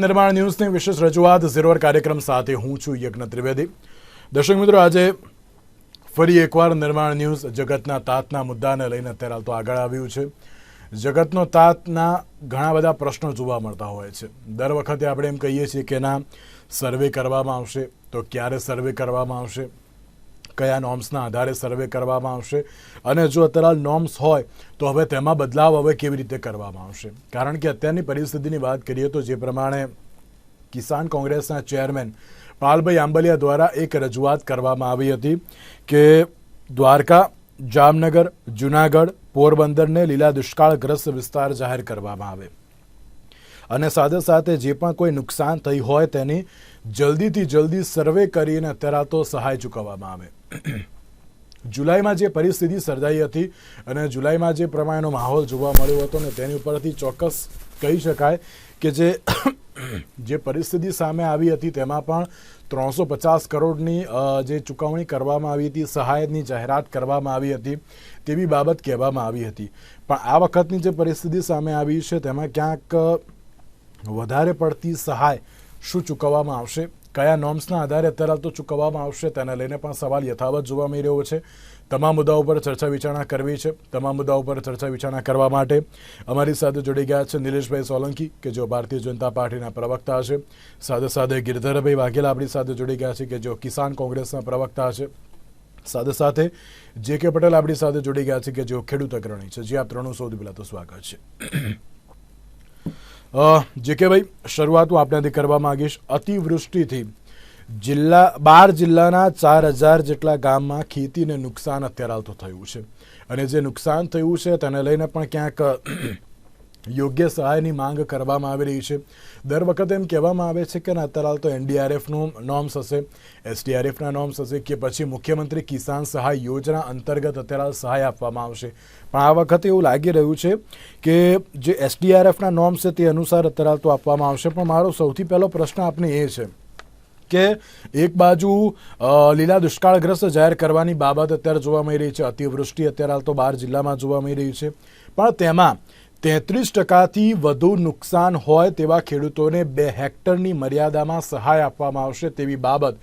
નિર્માણ ન્યૂઝની વિશેષ રજૂઆત ઝીરોર કાર્યક્રમ સાથે હું છું યજ્ઞ ત્રિવેદી. દર્શક મિત્રો, આજે ફરી એકવાર નિર્માણ ન્યૂઝ જગતના તાતના મુદ્દાને લઈને અત્યારે હાલ તો આગળ આવ્યું છે. જગતનો તાતના ઘણા બધા પ્રશ્નો જોવા મળતા હોય છે. દર વખતે આપણે એમ કહીએ છીએ કે ના સર્વે કરવામાં આવશે. તો ક્યારે સર્વે કરવામાં આવશે? કયા નોર્મ્સના આધારે સર્વે કરવામાં આવશે અને જો અત્યારે નોર્મ્સ હોય, તો હવે તેમાં બદલાવ હવે કેવી રીતે કરવામાં આવશે? કારણ કે અત્યારની પરિસ્થિતિની વાત કરીએ તો જે પ્રમાણે કિસાન કોંગ્રેસના ચેરમેન પાલભાઈ આંબલિયા દ્વારા એક રજૂઆત કરવામાં આવી હતી કે દ્વારકા, જામનગર, જુનાગઢ, પોરબંદરને લીલા દુષ્કાળગ્રસ્ત વિસ્તાર જાહેર કરવામાં આવે. અને સાથે સાથે જે પણ કોઈ નુકસાન થઈ હોય તેની જલ્દીથી જલ્દી સર્વે કરીને અત્યારે તો સહાય ચૂકવવામાં આવે. જુલાઈમાં જે પરિસ્થિતિ સર્જાઈ હતી અને જુલાઈમાં જે પ્રમાણેનો માહોલ જોવા મળ્યો હતો ને તેની ઉપરથી ચોક્કસ કહી શકાય કે જે જે પરિસ્થિતિ સામે આવી હતી તેમાં પણ ત્રણસો પચાસ કરોડની જે ચૂકવણી કરવામાં આવી હતી, સહાયની જાહેરાત કરવામાં આવી હતી તેવી બાબત કહેવામાં આવી હતી. પણ આ વખતની જે પરિસ્થિતિ સામે આવી છે તેમાં ક્યાંક વધારે પડતી સહાય શું ચૂકવવામાં આવશે? કયા નોર્મ્સના આધારે અત્યારે હાલ તો ચૂકવવામાં આવશે તેને લઈને પણ સવાલ યથાવત જોવા મળી રહ્યો છે. તમામ મુદ્દાઓ પર ચર્ચા વિચારણા કરવી છે. તમામ મુદ્દાઓ પર ચર્ચા વિચારણા કરવા માટે અમારી સાથે જોડી ગયા છે નિલેશભાઈ સોલંકી, કે જેઓ ભારતીય જનતા પાર્ટીના પ્રવક્તા છે. સાથે સાથે ગિરધરભાઈ વાઘેલા આપણી સાથે જોડી ગયા છે, કે જેઓ કિસાન કોંગ્રેસના પ્રવક્તા છે. સાથે સાથે જે કે પટેલ આપણી સાથે જોડી ગયા છે, કે જેઓ ખેડૂત અગ્રણી છે. જે આપ ત્રણું સૌથી પહેલાં તો સ્વાગત છે. જે કે ભાઈ, શરૂઆત હું આપનાથી કરવા માંગીશ. અતિવૃષ્ટિથી. જિલ્લા, બાર જિલ્લાના ચાર હજાર જેટલા ગામમાં ખેતીને નુકસાન અત્યારે હાલ તો થયું છે. અને જે નુકસાન થયું છે, તેને લઈને પણ ક્યાંક યોગ્ય સહાયની માંગ કરવામાં આવી રહી છે. દર વખતે એમ કહેવામાં આવે છે કે અત્યારે તો એનડીઆરએફનું નોર્મ્સ હશે એસડીઆરએફના નોર્મ્સ હશે કે પછી મુખ્યમંત્રી કિસાન સહાય યોજના અંતર્ગત અત્યારે સહાય આપવામાં આવશે. પણ આ વખતે એવું લાગી રહ્યું છે કે જે એસડીઆરએફના નોર્મ્સ છે તે અનુસાર અત્યારે તો આપવામાં આવશે. પણ મારો સૌથી પહેલો પ્રશ્ન આપને એ છે કે એક બાજુ લીલા દુષ્કાળગ્રસ્ત જાહેર કરવાની બાબત અત્યારે જોવા મળી રહી છે. અતિવૃષ્ટિ અત્યારે હાલ તો બાર જિલ્લામાં જોવા મળી રહી છે. પણ તેમાં તેત્રીસ ટકાથી વધુ નુકસાન હોય તેવા ખેડૂતોને બે હેક્ટરની મર્યાદામાં સહાય આપવામાં આવશે તેવી બાબત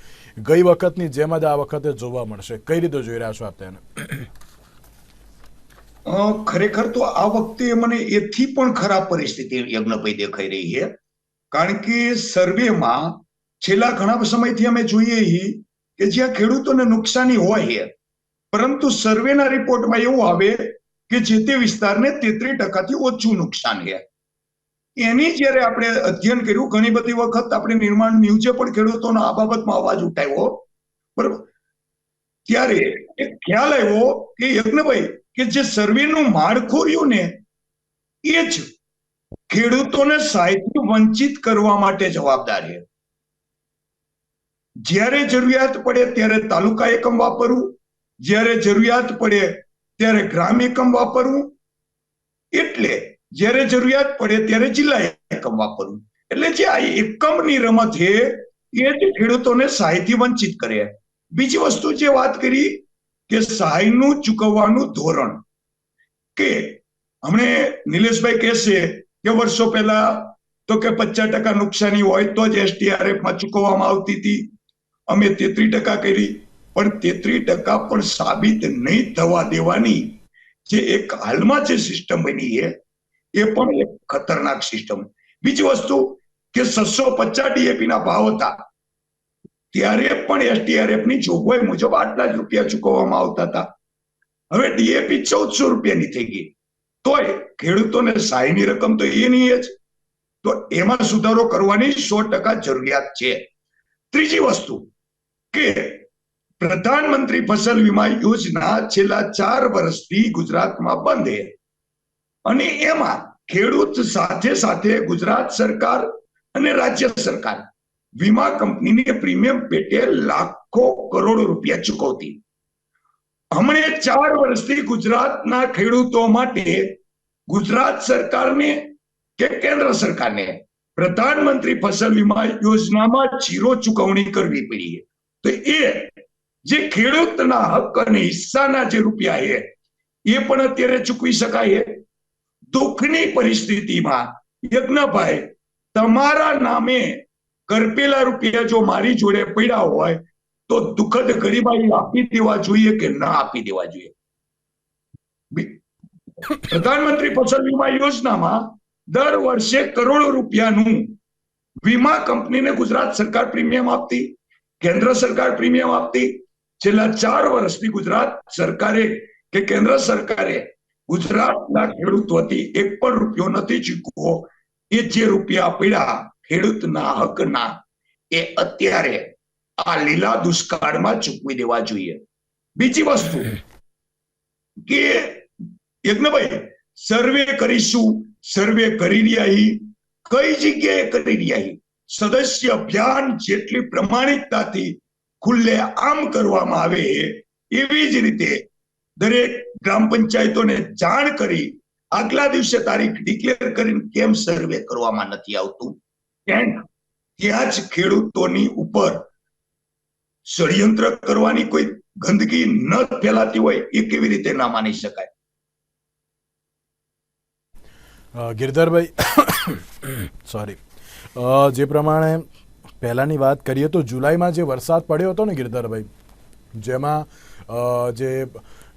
ગઈ વખતની જેમ જ આ વખતે જોવા મળશે. કઈ રીતે જોઈ રહ્યા છો આપ તેને? ખરેખર તો આ વખતે મને એથી પણ ખરાબ પરિસ્થિતિ યજ્ઞભાઈ દેખાઈ રહી છે. કારણ કે સર્વેમાં છેલ્લા ઘણા સમયથી અમે જોઈએ કે જ્યાં ખેડૂતોને નુકસાની હોય પરંતુ સર્વેના રિપોર્ટમાં એવું આવે કે જે તે વિસ્તારને તેત્રી ટકાથી ઓછું નુકસાન છે. એની જ્યારે આપણે અધ્યયન કર્યું, ઘણી બધી વખત આપણે નિર્માણ ન્યૂઝે પણ ખેડૂતોનો આ બાબતમાં અવાજ ઉઠાવ્યો, બરોબર? ત્યારે એક ખ્યાલ આવ્યો કે યજ્ઞભાઈ, કે જે સર્વેનું માળખું રહ્યું ને, એ જ ખેડૂતોને સાહિત્ય વંચિત કરવા માટે જવાબદાર છે. જ્યારે જરૂરિયાત પડે ત્યારે તાલુકા એકમ વાપરવું, જ્યારે જરૂરિયાત પડે ત્યારે ગ્રામ એકમ વાપરવું એટલે જ્યારે જરૂરિયાત પડે ત્યારે જિલ્લા એકમ વાપરવું. એટલે જે આ એકમની રમત છે, એ જ ખેડૂતોને સહાયથી વંચિત કરે. બીજી વસ્તુ જે વાત કરી કે સહાયનું ચૂકવવાનું ધોરણ. કે હમણે નિલેશભાઈ કહેશે કે વર્ષો પહેલા તો કે પચાસ ટકા નુકસાની હોય તો જ એસટીઆરએફમાં ચૂકવવામાં આવતી હતી. અમે તેત્રીસ ટકા કરી. પણ તેત્રી ટકા પણ સાબિત નહીં થવા દેવાની જે એક હાલમાં જે સિસ્ટમ બની છે, એ પણ એક ખતરનાક સિસ્ટમ બીજી વસ્તુ કે છસો પચાસ ડીએપી ના ભાવ હતા, ત્યારે પણ એસટીઆરએફની જોગવાઈ મુજબ આટલા જ રૂપિયા ચૂકવવામાં આવતા હતા. હવે ડીએપી ચૌદસો રૂપિયાની થઈ ગઈ. તોય ખેડૂતોને સહાયની રકમ તો એ નહીં જ. તો એમાં સુધારો કરવાની સો ટકા જરૂરિયાત છે. ત્રીજી વસ્તુ કે પ્રધાનમંત્રી ફસલ વીમા યોજના છેલ્લા ચાર વર્ષથી ગુજરાતમાં બંધ અને એમાં ખેડૂત સાથે સાથે ગુજરાત સરકાર અને રાજ્ય સરકાર વીમા કંપનીને પ્રીમિયમ પેટે લાખો કરોડ રૂપિયા ચૂકવતી. હમણે ચાર વર્ષથી ગુજરાતના ખેડૂતો માટે ગુજરાત સરકારને કે કેન્દ્ર સરકારને પ્રધાનમંત્રી ફસલ વીમા યોજનામાં જીરો ચૂકવણી કરવી પડી તો એ જે ખેડૂતના હક અને હિસ્સાના જે રૂપિયા છે, એ પણ અત્યારે ચૂકવી શકાય દુઃખની પરિસ્થિતિમાં યજ્ઞભાઈ, તમારા નામે કરપેલા રૂપિયા જો મારી જોડે પડ્યા હોય, તો દુઃખદ ગરીબાઈ આપી દેવા જોઈએ કે ના આપી દેવા જોઈએ? પ્રધાનમંત્રી ફસલ વીમા યોજનામાં દર વર્ષે કરોડો રૂપિયાનું વીમા કંપનીને ગુજરાત સરકાર પ્રીમિયમ આપતી, કેન્દ્ર સરકાર પ્રીમિયમ આપતી છેલ્લા ચાર વર્ષથી ગુજરાત સરકારે કે કેન્દ્ર સરકારે ગુજરાતના ખેડૂત વતી એક પણ રૂપિયો નથી ચૂકવો એ જે રૂપિયા પીડા ખેડૂતના હકના, એ અત્યારે આ લીલા દુષ્કાળમાં ચૂકવી દેવા જોઈએ બીજી વસ્તુ કે યજ્ઞભાઈ, સર્વે કરીશું, સર્વે કરી રહ્યા. કઈ જગ્યાએ કરી રહ્યા? સદસ્ય અભિયાન જેટલી પ્રમાણિકતાથી ખુલ્લે આમ કરવામાં આવે એવી જ રીતે દરેક ગ્રામ પંચાયતોને જાણ કરી આગલા દિવસે તારીખ ડિક્લેર કરીને કેમ સર્વે કરવામાં નથી આવતું? એન્ડ ત્યાં જ ખેડૂતોની ઉપર ષડયંત્ર કરવાની કોઈ ગંદકી ન ફેલાતી હોય એ કેવી રીતે ના માની શકાય? ગિરધરભાઈ સોરી જે પ્રમાણે પહેલાંની વાત કરીએ તો જુલાઈમાં જે વરસાદ પડ્યો હતો ને ગિરધરભાઈ, જેમાં જે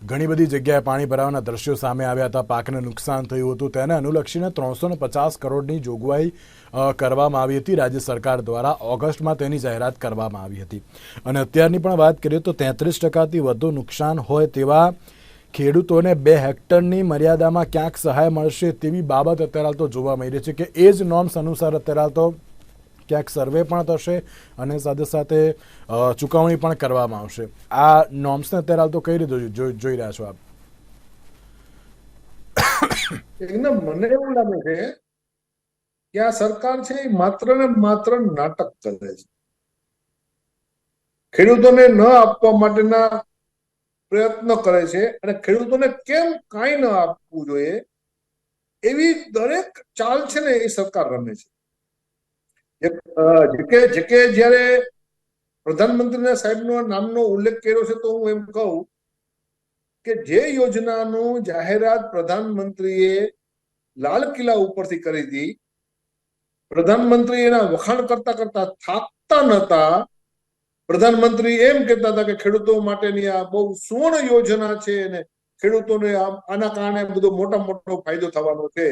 ઘણી બધી જગ્યાએ પાણી ભરાવાના દ્રશ્યો સામે આવ્યા હતા, પાકને નુકસાન થયું હતું, તેને અનુલક્ષીને ત્રણસો પચાસ કરોડની જોગવાઈ કરવામાં આવી હતી. રાજ્ય સરકાર દ્વારા ઓગસ્ટમાં તેની જાહેરાત કરવામાં આવી હતી. અને અત્યારની પણ વાત કરીએ તો તેત્રીસ ટકાથી વધુ નુકસાન હોય તેવા ખેડૂતોને બે હેક્ટરની મર્યાદામાં ક્યાંક સહાય મળશે તેવી બાબત અત્યારે તો જોવા મળી રહી છે કે એ જ નોર્મ્સ અનુસાર અત્યારે તો ક્યાંક સર્વે પણ થશે અને સાથે સાથે ચૂકવણી પણ કરવામાં આવશે. આ નોર્મ્સને અત્યારે હાલ તો કઈ રીતે જોઈ- રહ્યા છો આપ? એકદમ મને એવું લાગે છે કે આ સરકાર છે માત્ર ને માત્ર નાટક કરે છે. ખેડૂતોને ન આપવા માટેના પ્રયત્નો કરે છે અને ખેડૂતોને કેમ કાંઈ ન આપવું જોઈએ એવી દરેક ચાલ છે ને એ સરકાર રમે છે. જે- અ, જે કે જે કે જ્યારે પ્રધાનમંત્રીના સાહેબનો નામનો ઉલ્લેખ કર્યો છે તો હું એમ કહું કે જે યોજનાનું જાહેરાત પ્રધાનમંત્રીએ લાલ કિલ્લા ઉપરથી કરી હતી પ્રધાનમંત્રી એના વખાણ કરતા કરતા થાકતા નતા પ્રધાનમંત્રી એમ કહેતા હતા કે ખેડૂતો માટેની આ બહુ સુવર્ણ યોજના છે અને ખેડૂતોને આના કારણે બધો મોટા મોટો ફાયદો થવાનો છે.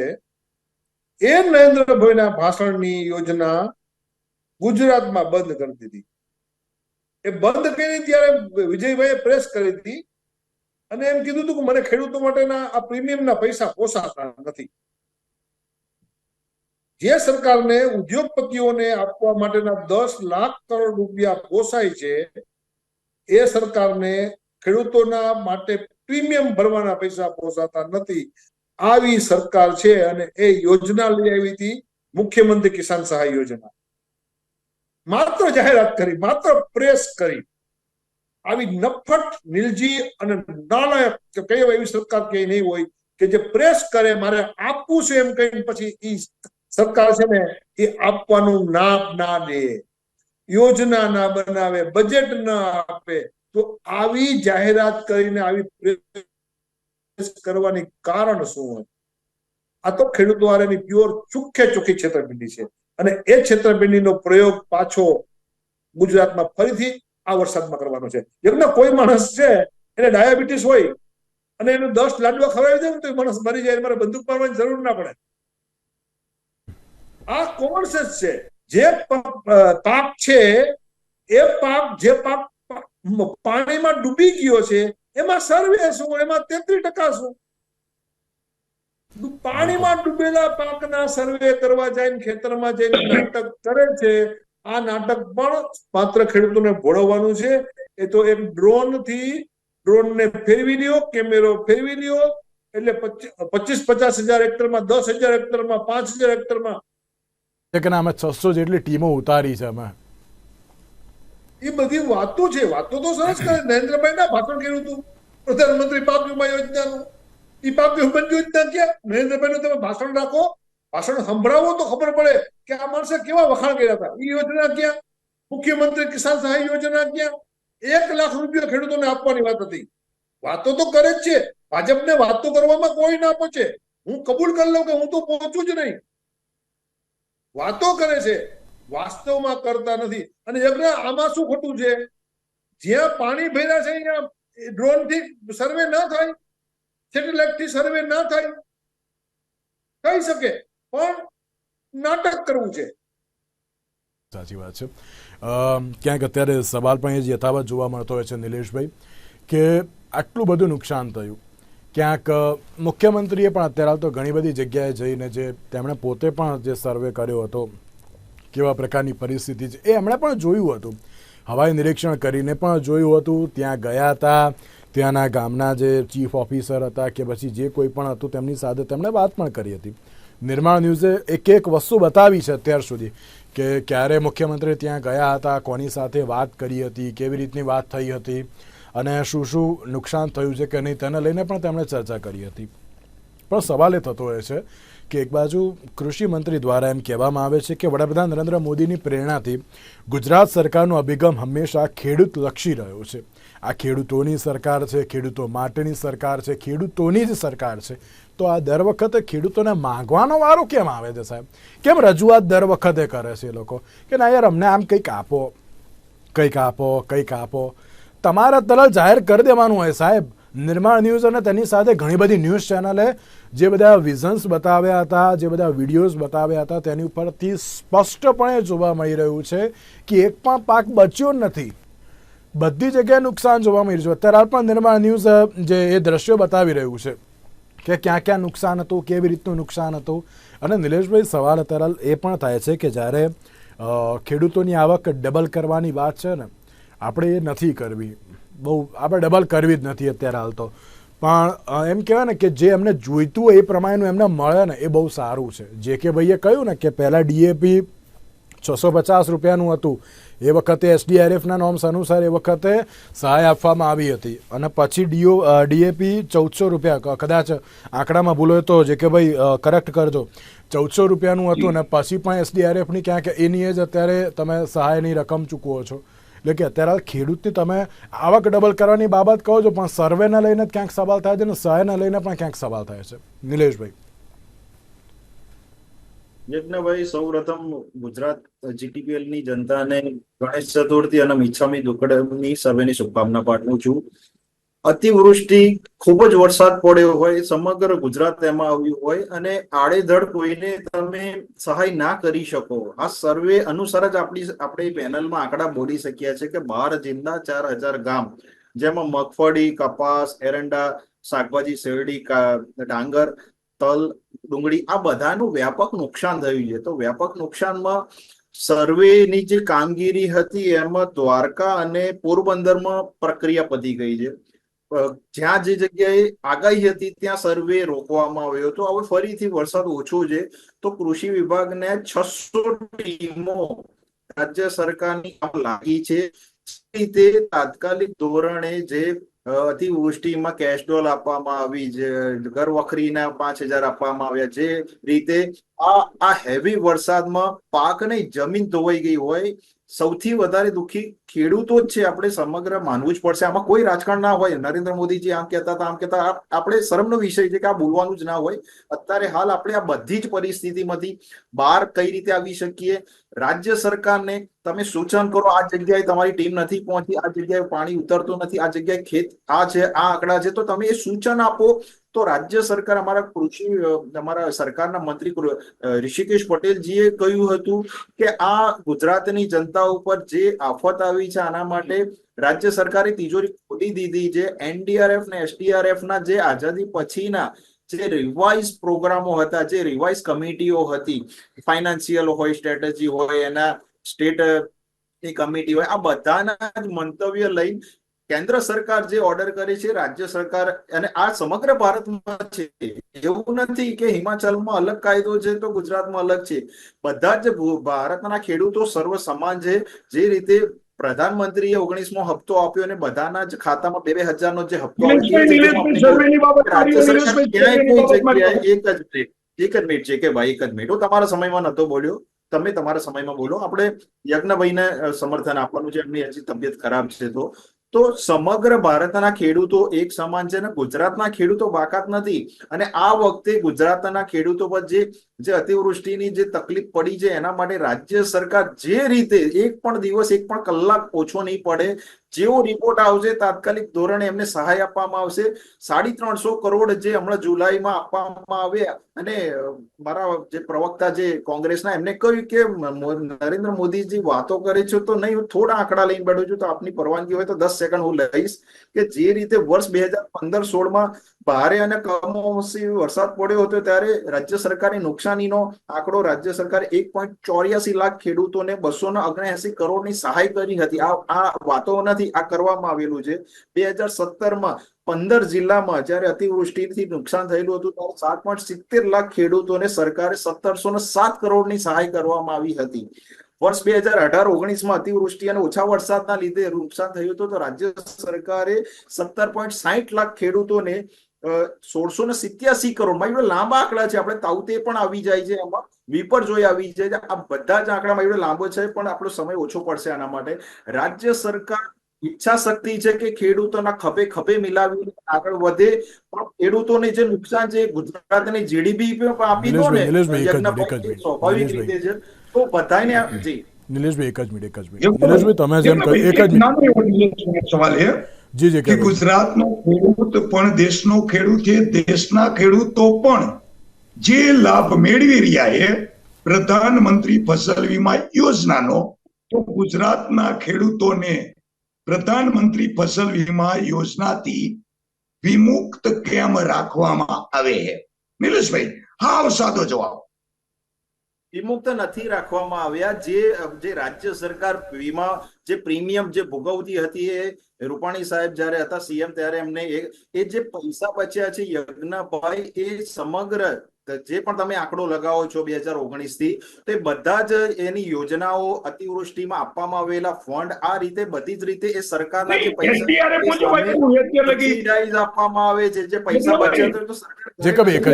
એ નરેન્દ્રભાઈના ભાષણની યોજના ગુજરાતમાં બંધ કરી દીધી. એ બંધ કરી ત્યારે વિજયભાઈએ પ્રેસ કરી હતી અને એમ કીધું હતું કે મને ખેડૂતો માટેના આ પ્રીમિયમના પૈસા પોસાતા નથી. જે સરકારને ઉદ્યોગપતિઓને આપવા માટેના દસ લાખ કરોડ રૂપિયા પોસાય છે, એ સરકારને ખેડૂતોના માટે પ્રીમિયમ ભરવાના પૈસા પોસાતા નથી. આવી સરકાર છે અને એ યોજના લઈ આવી હતી મુખ્યમંત્રી કિસાન સહાય યોજના. માત્ર જાહેરાત કરી, માત્ર પ્રેસ કરી. આવી નફટ નિલજી અને નાલાયક કે કઈ એવી સરકાર કે નહીં હોય, કે જે પ્રેસ કરે, મારે આપવું છે એમ કહીને પછી એ સરકાર છે ને, એ આપવાનું ના ના દે. યોજના ના બનાવે બજેટ ના આપે. તો આવી જાહેરાત કરીને આવી પ્રેસ કરવાની કારણ શું હોય? આ તો ખેડૂતો વાળાની પ્યોર ચોખ્ખે ચોખ્ખી છેતરપિંડી છે. અને એ છેતરપિંડીનો પ્રયોગ પાછો ગુજરાતમાં ફરીથી આ વરસાદમાં કરવાનો છે. જેમને કોઈ માણસ છે, એને ડાયાબિટીસ હોય અને એનું દસ લાડવા ખવડાવી દે ને તો માણસ મરી જાય, મારે બંદૂક મારવાની જરૂર ના પડે. આ કોમન સેન્સ છે? જે પાપ છે, એ પાપ, જે પાપ પાણીમાં ડૂબી ગયો છે, એમાં સર્વે શું એમાં તેત્રીસ ટકા શું પાણીમાં ડૂબેલા પાકના સર્વે કરવા જઈને ખેતરમાં જઈને નાટક કરે છે આ નાટક પણ માત્ર ખેડૂતોને ભોળવવાનું છે. એ તો એક ડ્રોનથી ડ્રોન ને ફેરવી લ્યો કેમેરો ફેરવી લ્યો એટલે પચીસ પચાસ હજાર હેક્ટરમાં દસ હજાર હેક્ટરમાં પાંચ હજાર હેક્ટરમાં. અમે છસો જેટલી ટીમો ઉતારી છે અમે. એ બધી વાતો છે વાતો તો સરસ કરે. નરેન્દ્રભાઈ ના ભાષણ કર્યું હતું. પ્રધાનમંત્રી પાક વીમા યોજનાનું. એ વીમા યોજના ક્યાં? નરેન્દ્રભાઈ તમે ભાષણ રાખો. ભાષણ સંભળાવો તો ખબર પડે કે આ માણસે કેવા વખાણ કર્યા હતા. એ યોજના ક્યાં? મુખ્યમંત્રી કિસાન સહાય યોજના ક્યાં? એક લાખ રૂપિયા ખેડૂતોને આપવાની વાત હતી. વાતો તો કરે જ છે. ભાજપને વાતો કરવામાં કોઈ ના પહોંચે. હું કબૂલ કરી લઉં કે હું તો પહોંચું જ નહીં. વાતો કરે છે. વાસ્તવમાં કરતા નથી. અને યજ્ઞ આમાં શું ખોટું છે? જ્યાં પાણી ભર્યા છે અહીંયા ડ્રોનથી સર્વે ન થાય સેટેલાઇટથી સર્વે ના થાય, થઈ શકે, પણ નાટક કરવું છે. સાચી વાત છે. ક્યાંક અત્યારે સવાલ પણ એ જ યથાવત જોવા મળતો હોય છે નિલેશભાઈ, કે આટલું બધું નુકસાન થયું. ક્યાંક મુખ્યમંત્રીએ પણ અત્યારે તો ઘણી બધી જગ્યાએ જઈને જે તેમણે પોતે પણ જે સર્વે કર્યો હતો, કેવા પ્રકારની પરિસ્થિતિ છે, એ એમણે પણ જોયું હતું. હવાઈ નિરીક્ષણ કરીને પણ જોયું હતું, ત્યાં ગયા હતા ત્યાંના ગામના જે ચીફ ઓફિસર હતા કે પછી જે કોઈ પણ હતું તેમની સાથે તેમણે વાત પણ કરી હતી. નિર્માણ ન્યૂઝે એક એક વસ્તુ બતાવી છે અત્યાર સુધી કે ક્યારે મુખ્યમંત્રી ત્યાં ગયા હતા, કોની સાથે વાત કરી હતી, કેવી રીતની વાત થઈ હતી અને શું શું નુકસાન થયું છે કે નહીં તેને લઈને પણ તેમણે ચર્ચા કરી હતી. પણ સવાલ એ થતો હોય છે કે એક બાજુ કૃષિ મંત્રી દ્વારા એમ કહેવામાં આવે છે કે વડાપ્રધાન નરેન્દ્ર મોદીની પ્રેરણાથી ગુજરાત સરકારનો અભિગમ હંમેશા ખેડૂત લક્ષી રહ્યો છે. આ ખેડૂતોની સરકાર છે, ખેડૂતો માટેની સરકાર છે, ખેડૂતોની જ સરકાર છે. તો આ દર વખતે ખેડૂતોને માંગવાનો વારો કેમ આવે છે સાહેબ? કેમ રજૂઆત દર વખતે કરે છે એ લોકો? કે ના યાર, અમને આમ કંઈક આપો કંઈક આપો કંઈક આપો. તમારા તરત જાહેર કરી દેવાનું હોય સાહેબ. નિર્માણ ન્યૂઝ અને તેની સાથે ઘણી બધી ન્યૂઝ ચેનલે જે બધા વિઝન્સ બતાવ્યા હતા, જે બધા વિડીયોઝ બતાવ્યા હતા, તેની ઉપરથી સ્પષ્ટપણે જોવા મળી રહ્યું છે કે એક પણ પાક બચ્યો નથી. બધી જગ્યાએ નુકસાન જોવા મળ્યું છે. અત્યારે હાલ પણ નિર્માણ ન્યૂઝ જે એ દ્રશ્યો બતાવી રહ્યું છે કે ક્યાં ક્યાં નુકસાન હતું, કેવી રીતનું નુકસાન હતું. અને નિલેશભાઈ, સવાલ અત્યારે એ પણ થાય છે કે જ્યારે ખેડૂતોની આવક ડબલ કરવાની વાત છે ને, આપણે એ નથી કરવી. બહુ, આપણે ડબલ કરવી જ નથી અત્યારે હાલ તો. પણ એમ કહેવાય ને કે જે એમને જોઈતું હોય એ પ્રમાણેનું એમને મળે ને, એ બહુ સારું છે. જે કે ભાઈએ કહ્યું ને કે પહેલાં ડીએપી છસો પચાસ રૂપિયાનું હતું એ વખતે એસડીઆરએફના નોર્મ્સ અનુસાર એ વખતે સહાય આપવામાં આવી હતી. અને પછી ડીઓ ડીએપી ચૌદસો રૂપિયા કદાચ આંકડામાં ભૂલો હોય તો જે કે ભાઈ કરેક્ટ કરજો. ચૌદસો રૂપિયાનું હતું અને પછી પણ એસડીઆરએફની ક્યાંક એની જ અત્યારે તમે સહાયની રકમ ચૂકવો છો. એટલે કે અત્યારે ખેડૂતની તમે આવક ડબલ કરવાની બાબત કહો છો, પણ સર્વેને લઈને જ ક્યાંક સવાલ થાય છે અને સહાયને લઈને પણ ક્યાંક સવાલ થાય છે. નિલેશભાઈ. યજ્ઞભાઈ, સૌપ્રથમ ગુજરાત જીટીપીએલની જનતાને ગણેશ ચતુર્થી અને મિચ્છામી દુક્કડની સર્વેની શુભકામના પાઠવું છું. અતિવૃષ્ટિ, ખૂબ જ વરસાદ પડ્યો હોય, સમગ્ર ગુજરાત એમાં આવ્યું હોય અને આડેધડ કોઈને તમે સહાય ના કરી શકો. આ સર્વે અનુસાર જ આપણી આપણે પેનલમાં આંકડા બોલી શક્યા છે કે બાર જિલ્લા ચાર હજાર ગામ, જેમાં મગફળી, કપાસ, એરંડા, શાકભાજી, શેરડી ડાંગર તલ, ડુંગળી આ બધાનું વ્યાપક નુકસાન થયું છે. તો વ્યાપક નુકસાનમાં સર્વેની જે કામગીરી હતી એમાં દ્વારકા અને પોરબંદરમાં પ્રક્રિયા પતી ગઈ છે. જ્યાં જે જગ્યાએ આગાહી હતી ત્યાં સર્વે રોકવામાં આવ્યો હતો. હવે ફરીથી વરસાદ ઓછો છે. તો કૃષિ વિભાગને છસો ટીમો રાજ્ય સરકારની લાગી છે. રીતે તાત્કાલિક ધોરણે જે અતિવૃષ્ટિમાં કેશ ડોલ આપવામાં આવી છે, ઘર વખરીના પાંચ હજાર આપવામાં આવ્યા જે રીતે આ આ હેવી વરસાદમાં પાકની જમીન ધોવાઈ ગઈ હોય સૌથી વધારે દુઃખી ખેડૂતો જ છે, આપણે સમગ્ર માનવું જ પડશે. આમાં કોઈ રાજકારણ ના હોય. નરેન્દ્ર મોદીજી આમ કહેતા હતા, આમ કહેતા આપણે શરમનો વિષય છે કે આ બોલવાનું જ ના હોય. અત્યારે હાલ આપણે આ બધી જ પરિસ્થિતિમાંથી બહાર કઈ રીતે આવી શકીએ? રાજ્ય સરકારને તમે સૂચન કરો, આ જગ્યાએ તમારી ટીમ નથી પહોંચી, આ જગ્યાએ પાણી ઉતરતું નથી, આ જગ્યાએ ખેત, આ છે, આ આંકડા છે, તો તમે એ સૂચન આપો. તો રાજ્ય સરકાર અમારા કૃષિ, અમારા સરકારના મંત્રી ઋષિકેશ પટેલજીએ કહ્યું હતું કે આ ગુજરાતની જનતા ઉપર જે આફત આવી છે આના માટે રાજ્ય સરકારે તિજોરી ખોલી દીધી છે. એનડીઆરએફ ને એસડીઆરએફ ના જે આઝાદી પછીના જે રિવાઇઝ પ્રોગ્રામો હતા, જે રિવાઇઝ કમિટીઓ હતી ફાઇનાન્સિયલ હોય સ્ટ્રેટેજી હોય, એના સ્ટેટની કમિટી હોય, આ બધાના જ મંતવ્ય લઈ કેન્દ્ર સરકાર જે ઓર્ડર કરે છે રાજ્ય સરકાર અને આ સમગ્ર ભારતમાં છે એવું નથી કે હિમાચલમાં અલગ કાયદો છે તો ગુજરાતમાં અલગ છે. બધા જ ભારતના ખેડૂતો સર્વ સમાન છે. જે રીતે પ્રધાનમંત્રીએ ઓગણીસમો હપ્તો આપ્યો અને બધાના જ ખાતામાં બે બે હજારનો જે હપ્તો રાજ્ય સરકાર ક્યાંય કોઈ જગ્યાએ એક જ મિનિટ એક જ મિનિટ છે કે ભાઈ એક જ મિનિટ. હું તમારા સમયમાં નતો બોલ્યો. તમે તમારા સમયમાં બોલો. આપણે યજ્ઞભાઈને સમર્થન આપવાનું છે. એમની હજી તબિયત ખરાબ છે તો તો સમગ્ર ભારતના ખેડૂતો એક સમાન છે અને ગુજરાતના ખેડૂતો બાકાત નથી. અને આ વખતે ગુજરાતના ખેડૂતો પર જે જે અતિવૃષ્ટિની જે તકલીફ પડી છે, એના માટે રાજ્ય સરકાર જે રીતે એક પણ દિવસ, એક પણ કલાક ઓછો નહીં પડે જેવો રિપોર્ટ આવશે તાત્કાલિક ધોરણે એમને સહાય આપવામાં આવશે. સાડી ત્રણસો કરોડ જે હમણાં જુલાઈમાં આપવામાં આવ્યા અને મારા જે પ્રવક્તા જે કોંગ્રેસના, એમને કહ્યું કે નરેન્દ્ર મોદીજી વાતો કરે છે તો નહીં, હું થોડા આંકડા લઈને બેઠો છું તો આપની પરવાનગી હોય તો દસ સેકન્ડ હું લઈશ. કે જે રીતે વર્ષ બે હજાર પંદર સોળમાં ભારે અને કમોસમી વરસાદ પડ્યો હતો ત્યારે રાજ્ય સરકારની નુકસાનીનો આંકડો રાજ્ય સરકારે એક પોઈન્ટ ચોર્યાસી લાખ ખેડૂતોને બસો ને ઓગણએસી કરોડની સહાય કરી હતી. આ આ વાતો નથી, આ કરવામાં આવેલું છે. બે હજાર સત્તરમાં પંદર જિલ્લામાં જ્યારે અતિવૃષ્ટિથી નુકસાન થયેલું હતું, ત્યારે સાત પોઈન્ટ સિત્તેર લાખ ખેડૂતોને સરકારે સત્તરસો ને સાત કરોડની સહાય કરવામાં આવી હતી. વર્ષ બે હજાર અઢાર ઓગણીસમાં અતિવૃષ્ટિ અને ઓછા વરસાદના લીધે નુકસાન થયું હતું, તો રાજ્ય સરકારે સત્તર પોઈન્ટ સાહીઠ લાખ ખેડૂતોને સોળસો ને સિત્યાસી કરોડ. માં એવડે લાંબા આંકડા છે. આપણે તાઉતે પણ આવી જાય છે એમાં વિપર જોઈ આવી જાય છે. આ બધા જ આંકડામાં એવડે લાંબો છે પણ આપણો સમય ઓછો પડશે આના માટે. રાજ્ય સરકાર ઈચ્છા શક્તિ છે કે ખેડૂતોના ખભે ખભે મિલાવી આગળ વધે. પણ ખેડૂતોને જે નુકસાન છે ગુજરાતની જીડીપી આપી દો ને. સ્વાભાવિક રીતે છે. તો બધાને જી. નિલેશભાઈ એક જ મિનિટ એક જ મિનિટ. નિલેશભાઈ તમે જેમ કહ્યું એક જ મિનિટ. સવાલ છે. જી કે ગુજરાતનો ખેડૂત પણ દેશનો ખેડૂત છે દેશના ખેડૂતો પણ જે લાભ મેળવી રહ્યા છે પ્રધાનમંત્રી ફસલ વીમા યોજનાનો તો ગુજરાતના ખેડૂતોને પ્રધાનમંત્રી ફસલ વીમા યોજનાથી વિમુક્ત કેમ રાખવામાં આવે છે? નિલેશભાઈ હાવ સાદો જવાબ. વિમુક્ત નથી રાખવામાં આવ્યા. જે જે રાજ્ય સરકાર વીમા જે પ્રીમિયમ જે ભોગવતી હતી એ રૂપાણી સાહેબ જ્યારે હતા સીએમ ત્યારે એમને એ જે પૈસા બચ્યા છે યજ્ઞભાઈ એ સમગ્ર જે પણ તમે આંકડો લગાવો છો બે હજાર ઓગણીસથી તો એ બધા જ એની યોજનાઓ અતિવૃષ્ટિમાં આપવામાં આવેલા ફંડ આ રીતે બધી જ રીતે એ સરકારના જે પૈસા આપવામાં આવે છે જે પૈસા બચ્યા તો સરકાર જે કભી એક જ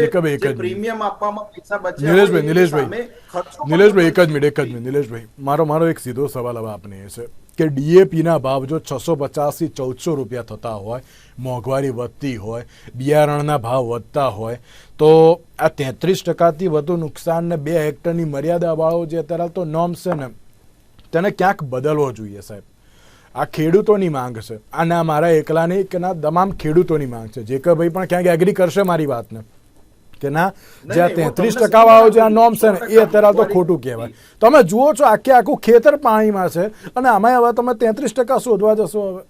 જેકબ એક જ પ્રીમિયમ આપવામાં પૈસા બચ્યા નિલેશભાઈ, નિલેશભાઈ. નિલેશભાઈ એક જ મિનિટ એક જ મિનિટ નિલેશભાઈ. મારો મારો એક સીધો સવાલ હવે આપને એ છે કે ડીએપીના ભાવ જો છસો પચાસથી ચૌદસો રૂપિયા થતા હોય મોંઘવારી વધતી હોય બિયારણના ભાવ વધતા હોય તો આ તેત્રીસ ટકાથી વધુ નુકસાનને બે હેક્ટરની મર્યાદાવાળો જે અત્યારે તો નોર્મ છે ને તેને ક્યાંક બદલવો જોઈએ સાહેબ? આ ખેડૂતોની માંગ છે. આ ના મારા એકલાની કે ના તમામ ખેડૂતોની માંગ છે. જે કે ભાઈ પણ ક્યાંક એગ્રી કરશે મારી વાતને. કે ના જે આ નહીં, હું તેત્રીસ ટકા વાળો જે આ. નોર્મ છે ને એ અત્યારે તો ખોટું કહેવાય. તમે જુઓ છો આખે આખું ખેતર પાણીમાં છે અને આમાં હવે તમે તેત્રીસ ટકા શોધવા જશો હવે.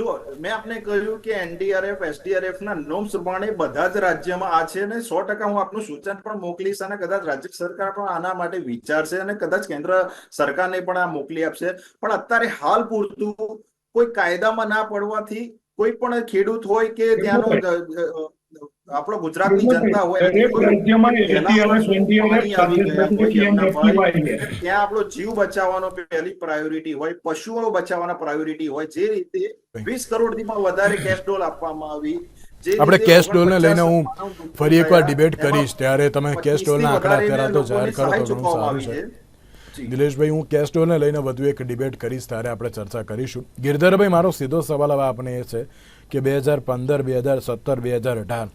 જુઓ મેં આપને કહ્યું કે એનડીઆરએફ એસડીઆરએફ ના નોમ્સ પ્રમાણે બધા જ રાજ્યમાં આ છે અને સો ટકા હું આપનું સૂચન પણ મોકલીશ અને કદાચ રાજ્ય સરકાર પણ આના માટે વિચારશે અને કદાચ કેન્દ્ર સરકારને પણ આ મોકલી આપશે. પણ અત્યારે હાલ પૂરતું કોઈ કાયદામાં ના પડવાથી કોઈ પણ ખેડૂત હોય કે ત્યાંનો આપણો ગુજરાતની જનતા હોય. ત્યાં આપણો જીવ બચાવવાનો પહેલી પ્રાયોરિટી હોય પશુઓ બચાવવાના પ્રાયોરિટી હોય જે રીતે વીસ કરોડથી પણ વધારે કેશ ડોલ આપવામાં આવી આપણે કેશ ડોલને લઈને હું ફરી એકવાર ડિબેટ કરીશ. ત્યારે તમે કેશ 25 ડોલના આંકડા અત્યારે તો જાહેર કરો તો ઘણું સારું છે. દિલેશભાઈ હું કેશ ડોલને લઈને વધુ એક ડિબેટ કરીશ ત્યારે આપણે ચર્ચા કરીશું. ગિરધરભાઈ મારો સીધો સવાલ હવે આપણે એ છે કે બે હજાર પંદર બે હજાર સત્તર બે હજાર અઢાર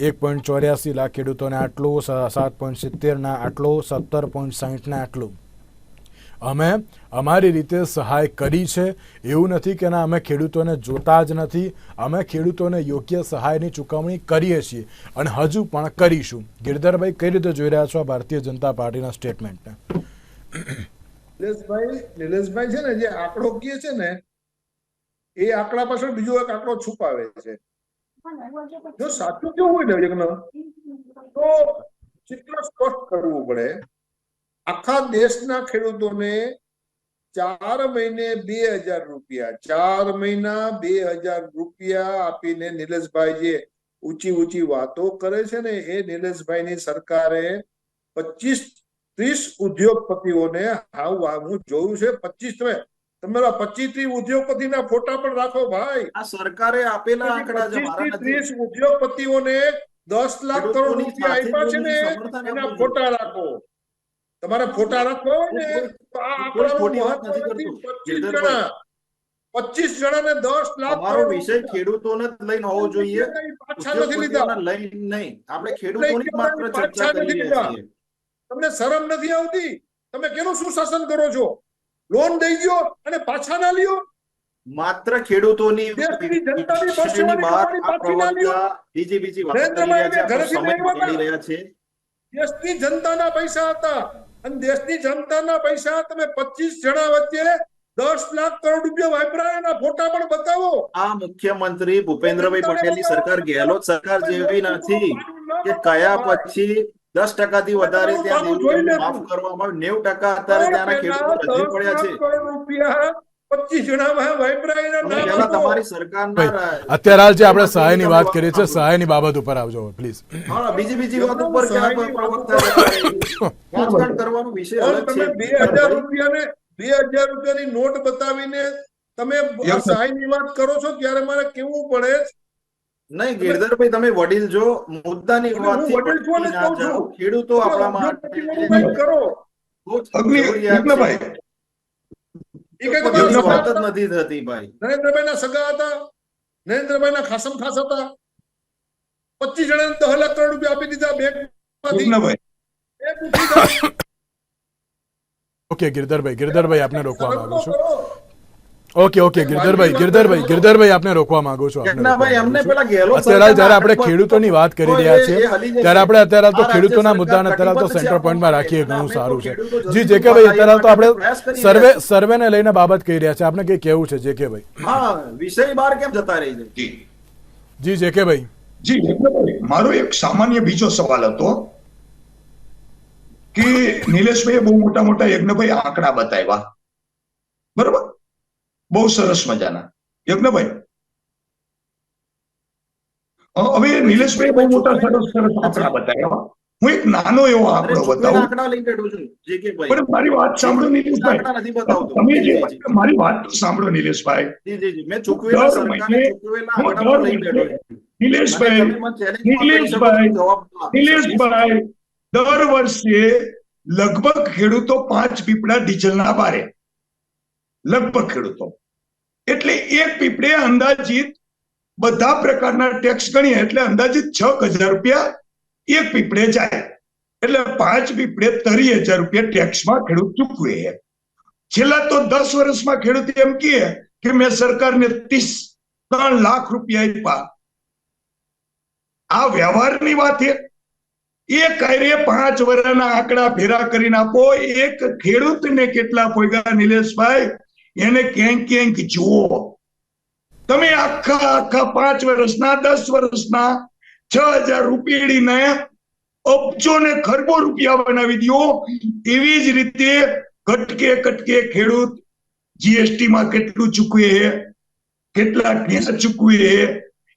એક પોઈન્ટ ચોર્યાસી લાખ ખેડૂતોને આટલું સાત પોઈન્ટ સિત્તેરના આટલું, સત્તર પોઈન્ટ સાહીઠના આટલું. અમે અમારી રીતે સહાય કરી છે. એવું નથી કે ના અમે ખેડૂતોને જોતા જ નથી. અમે ખેડૂતોને યોગ્ય સહાયની ચૂકવણી કરીએ છીએ અને હજુ પણ કરીશું. ગિરધરભાઈ, કઈ રીતે જોઈ રહ્યા છો આ ભારતીય જનતા પાર્ટીના સ્ટેટમેન્ટને? નિલેશભાઈ છે ને, જે આંકડો કહે છે ને, એ આંકડા પાછળ બીજો એક આંકડો છુપાવે છે. જો સાચું કેવું હોય ને યજ્ઞ, તો ચિત્ર સ્પષ્ટ કરવું પડે. આખા દેશના ખેડૂતોને ચાર મહિને બે હજાર રૂપિયા, ચાર મહિના બે હજાર રૂપિયા આપીને નિલેશભાઈ જે ઊંચી ઊંચી વાતો કરે છે ને, એ નિલેશભાઈની સરકારે પચીસ ત્રીસ ઉદ્યોગપતિઓને હાવ હું જોયું છે, પચીસ તમે તમારા પચીસ ત્રીસ ઉદ્યોગપતિના ફોટા પણ રાખો ભાઈ. આ સરકારે આપેલા આંકડા પચીસથી ત્રીસ ઉદ્યોગપતિઓને દસ લાખ કરોડ રૂપિયા આપ્યા છે ને એના ફોટા રાખો. તમારે ફોટા રાખવા હોય ને તો આ આંકડાનું મહત્વ નથી નથી. કરતો. પચીસ જણા. ને દસ લાખ અમારો વિષય ખેડૂતોને જ લઈને હોવો જોઈએ. પાછા નથી લીધા. લઈને નહીં. આપણે ખેડૂતોની માત્ર ચર્ચા કરી રહ્યા છીએ. તમને શરમ નથી આવતી? તમે કેનું સુશાસન કરો છો? લોન દઈ ગયો અને પાછા ના લ્યો. માત્ર ખેડૂતોની દેશની જનતાની બીજી બીજી રહ્યા છે. દેશની પૈસા હતા. અને દેશની જનતાના પૈસા તમે પચીસ જણા વચ્ચે દસ લાખ કરોડ રૂપિયા વાપરાય એના ફોટા પણ બતાવો. આ મુખ્યમંત્રી ભૂપેન્દ્રભાઈ પટેલની સરકાર ગેહલોત સરકાર જેવી નથી. કે કયા પછી દસ ટકાથી વધારે ત્યાં માફ કરવામાં આવે. નેવું ટકા અત્યારે ત્યાંના ખેડૂતો રજી પડ્યા છે. અત્યારે હાલ જે આપણે સહાયની વાત કરીએ છીએ સહાયની બાબત ઉપર આવજો પ્લીઝ બીજી બીજી વાત ઉપર રાજકારણ કરવાનો વિષય અલગ તમે છે. બે હજાર રૂપિયાને બે હજાર રૂપિયાની નોટ બતાવીને તમે. સહાયની વાત કરો છો ત્યારે મારે કેવું પડે છે? નહીં ગિરધરભાઈ તમે વડીલ જો મુદ્દાની વાત. ખેડૂતો આપણા માટે કરો. વાત જ નથી થતી ભાઈ. નરેન્દ્રભાઈ ના સગા હતા નરેન્દ્રભાઈ ના ખાસમ ખાસ હતા. પચીસ જણા દસ લાખ કરોડ રૂપિયા આપી દીધા બેંક. ઓકે ગિરધરભાઈ ગિરધરભાઈ આપને રોકવા માંગુ છું. ઓકે ઓકે ગિરધરભાઈ ગિરધરભાઈ ગિરધરભાઈ આપને રોકવા માંગુ છું અત્યારે જયારે આપણે ખેડૂતોની વાત કરી રહ્યા છીએ ત્યારે આપણે અત્યારે તો ખેડૂતોના મુદ્દાને અત્યારે તો સેન્ટર પોઈન્ટમાં રાખીએ ઘણું સારું છે. જી જે કે ભાઈ અત્યારે તો આપણે સર્વે સર્વેને લઈને બાબત કહી રહ્યા છે. આપણે કઈ કેવું છે જે કે ભાઈ વિષય બહાર કેમ જતા રહી છે? જી. જી કે ભાઈ? જી મારો એક સામાન્ય બીજો સવાલ હતો કે નિલેશભાઈ બહુ મોટા મોટા યજ્ઞભાઈ આંકડા બતાવ્યા. બરોબર? બહુ સરસ મજાના. યજ્ઞભાઈ અ, હવે નિલેશભાઈ બહુ મોટા સરસ સરસ આંકડા બતાવ્યા હું. એક નાનો એવો અરે આંકડો ચૂકવેલા બતાવું. આંકડા લઈને બેઠો છું. જે કે ભાઈ. પણ મારી વાત સાંભળો નિલેશભાઈ. આંકડા નથી બતાવતો. તમે જે જી, જી, મારી વાત તો સાંભળો નિલેશભાઈ. જી, જી, જી. મેં ચૂકવેલા દર સરકારને મહિને ચૂકવેલા હું આંકડા દર લઈને બેઠો મહિને છું. નિલેશભાઈ અને તમે મને challenge પણ કરી શકો છો, નિલેશભાઈ, જવાબ આપી. શકો. નિલેશભાઈ દર વર્ષે લગભગ ખેડૂતો પાંચ પીપળા ડીઝલના ભારે લગભગ ખેડૂતો. એટલે એક પીપળે અંદાજિત બધા પ્રકારના ટેક્સ ગણીએ, એટલે અંદાજિત છ હજાર રૂપિયા એક પીપળે જાય. એટલે પાંચ પીપળે તરી હજાર રૂપિયા ટેક્સમાં ખેડૂત ચૂકવે. છેલ્લા તો દસ વર્ષમાં ખેડૂત એમ કહે કે મેં સરકારને ત્રીસ ત્રણ લાખ રૂપિયા આપ્યા. આ વ્યવહારની વાત એ કાર્ય પાંચ વર્ષના આંકડા ફેરા કરીને આપો. એક ખેડૂતને કેટલા પોગ્યા નિલેશભાઈ? એને ક્યાંક ક્યાંક જુઓ તમે આખા આખા પાંચ વર્ષના દસ વર્ષના છ હજાર રૂપિયાડીને અબજો ને ખરબો રૂપિયા બનાવી દો એવી જ રીતે કટકે કટકે ખેડૂત જીએસટી માં કેટલું ચૂકવે કેટલા ક્યાં ચૂકવે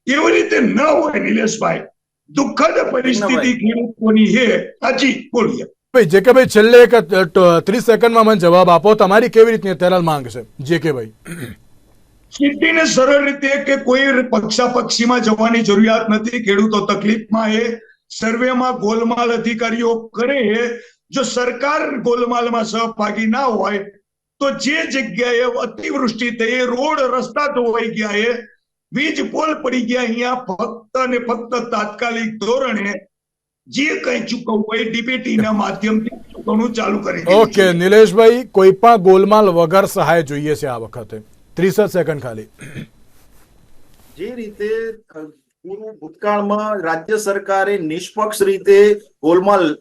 એવી રીતે ન હોય નિલેશભાઈ. દુઃખદ પરિસ્થિતિ ખેડૂતોની છે. હાજી બોલીએ. ભાઈ જે કે ભાઈ છેલ્લે એક ત્રીસ સેકન્ડમાં મને જવાબ આપો. તમારી કેવી રીતની અત્યારે માંગ છે જે કે ભાઈ સીધીને સરળ રીતે કે કોઈ પક્ષાપક્ષીમાં જવાની જરૂરિયાત નથી, ખેડૂતો તકલીફમાં એ સર્વેમાં ગોલમાલ અધિકારીઓ કરે છે જો સરકાર ગોલમાલમાં સહભાગી ના હોય, તો જે જગ્યાએ અતિવૃષ્ટિ થઈ, રોડ રસ્તા ધોવાઈ ગયા એ વીજ પોલ પડી ગયા, અહીંયા ફક્ત ને ફક્ત તાત્કાલિક ધોરણે જે કંઈ ચૂકવવું હોય ડીબીટી ના માધ્યમથી ચૂકવણું ચાલુ કરી ઓકે નિલેશભાઈ કોઈ પણ ગોલમાલ વગર સહાય જોઈએ છે આ વખતે. ત્રીસ સેકન્ડ ખાલી. જે રીતે પૂર્વ ભૂતકાળમાં રાજ્ય સરકારે નિષ્પક્ષ રીતે ગોલમાલ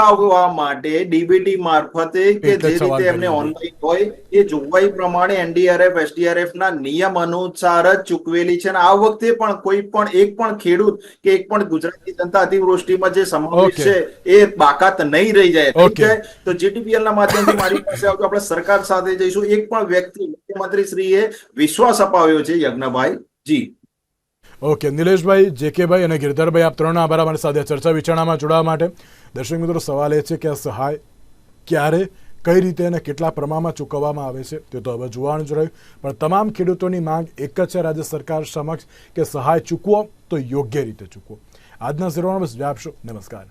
અટકાવવા માટે ડીબીટી મારફતે કે જે રીતે એમને ઓનલાઈન હોય એ જોગવાઈ પ્રમાણે એનડીઆરએફ એસડીઆરએફ ના નિયમ અનુસાર જ ચૂકવેલી છે. અને આ વખતે પણ કોઈ પણ એક પણ ખેડૂત કે એક પણ ગુજરાતી જનતા અતિવૃષ્ટિમાં જે સમાવેશ છે એ બાકાત નહીં રહી જાય. તો જીટીપીએલ ના માધ્યમથી મારી પાસે આવતો આપણે સરકાર સાથે જઈશું. એક પણ વ્યક્તિ મુખ્યમંત્રી શ્રીએ વિશ્વાસ અપાવ્યો છે યજ્ઞભાઈ. જી. ઓકે, નિલેશભાઈ, જેકેભાઈ અને ગિરધરભાઈ, આપ ત્રણ આભાર અમારી સાથે ચર્ચા વિચારણામાં જોડાવા માટે. દર્શક મિત્રો, સવાલ એ છે કે આ સહાય ક્યારે, કઈ રીતે અને કેટલા પ્રમાણમાં ચૂકવવામાં આવે છે, તે તો હવે જોવાનું જ રહ્યું. પણ તમામ ખેડૂતોની માંગ એક જ છે રાજ્ય સરકાર સમક્ષ કે સહાય ચૂકવો તો યોગ્ય રીતે ચૂકવો. આજના ઝીરોમાં બસ આપશો. નમસ્કાર.